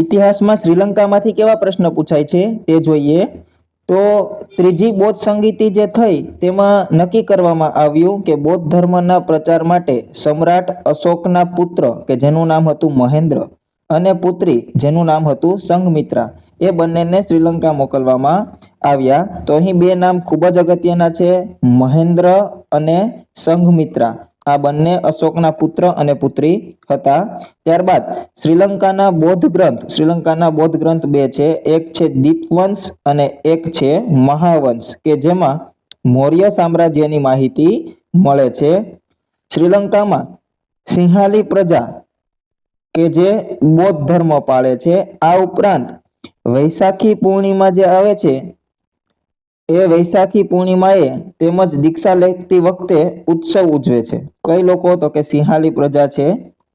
ઇતિહાસમાં શ્રીલંકામાંથી કેવા પ્રશ્ન પૂછાય છે તે જોઈએ. તો ત્રીજી બૌદ્ધ સંગીતિ જે થઈ તેમાં નક્કી કરવામાં આવ્યું કે બૌદ્ધ ધર્મના પ્રચાર માટે સમ્રાટ અશોકના પુત્ર, કે જેનું નામ હતું મહેન્દ્ર, અને પુત્રી, જેનું નામ હતું સંઘમિત્રા, એ બંનેને શ્રીલંકા મોકલવામાં આવ્યા. તો અહીં બે નામ ખૂબ જ અગત્યના છે, મહેન્દ્ર અને સંઘમિત્રા. આ બંને અશોકના પુત્ર અને પુત્રી હતા. ત્યારબાદ શ્રીલંકાના બૌદ્ધ ગ્રંથ, શ્રીલંકાના બૌદ્ધ ગ્રંથ બે છે. એક છે દીપવંશ અને એક છે મહાવંશ, કે જેમાં મૌર્ય સામ્રાજ્યની માહિતી મળે છે. શ્રીલંકામાં સિંહાલી પ્રજા, કે જે બૌદ્ધ ધર્મ પાળે છે, આ ઉપરાંત વૈશાખી પૂર્ણિમા જે આવે છે એ વૈશાખી પૂર્ણિમાએ તેમજ દીક્ષા લેતી વખતે ઉત્સવ ઉજવે છે. કઈ લોકો તો કે સિંહાલી પ્રજા છે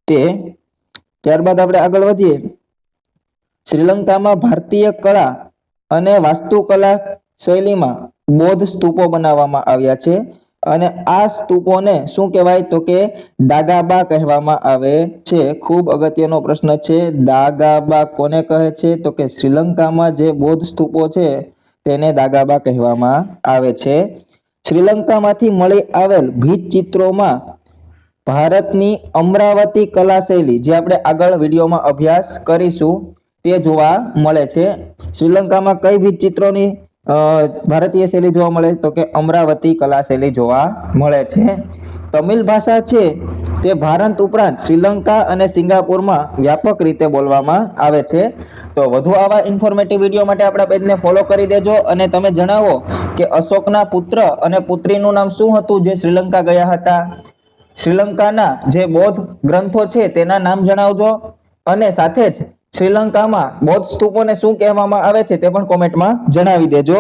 તે. ત્યારબાદ આપણે આગળ વધીએ. શ્રીલંકામાં ભારતીય કળા અને વાસ્તુકલા શૈલીમાં બૌદ્ધ સ્તૂપો બનાવવામાં આવ્યા છે અને આ સ્તૂપોને શું કહેવાય તો કે દાગાબા કહેવામાં આવે છે. ખૂબ અગત્યનો પ્રશ્ન છે. દાગાબા કોને કહે છે? તો કે શ્રીલંકામાં જે બૌદ્ધ સ્તૂપો છે તેને દાગાબા કહેવામાં આવે છે. શ્રીલંકામાંથી મળી આવેલ ભીત ચિત્રોમાં ભારતની અમરાવતી કલા શૈલી, જે આપણે આગળ વિડીયોમાં અભ્યાસ કરીશું, તે જોવા મળે છે. શ્રીલંકામાં કઈ ભીત ચિત્રોની ભારતીય શૈલી જોવા મળે તો કે અમરાવતી કલા શૈલી જોવા મળે છે. તમિલ ભાષા છે તે ભારત ઉપરાંત શ્રીલંકા અને સિંગાપુરમાં વ્યાપક રીતે બોલવામાં આવે છે. તો વધુ આવા ઇન્ફોર્મેટિવ વીડિયો માટે આપણા પેજને ફોલો કરી દેજો અને તમે જણાવો કે અશોકના પુત્ર અને પુત્રીનું નામ શું હતું જે શ્રીલંકા ગયા હતા? શ્રીલંકાના જે બૌદ્ધ ગ્રંથો છે તેના નામ જણાવજો અને સાથે જ શ્રીલંકામાં બૌદ્ધ સ્તૂપોને શું કહેવામાં આવે છે તે પણ કોમેન્ટમાં જણાવી દેજો.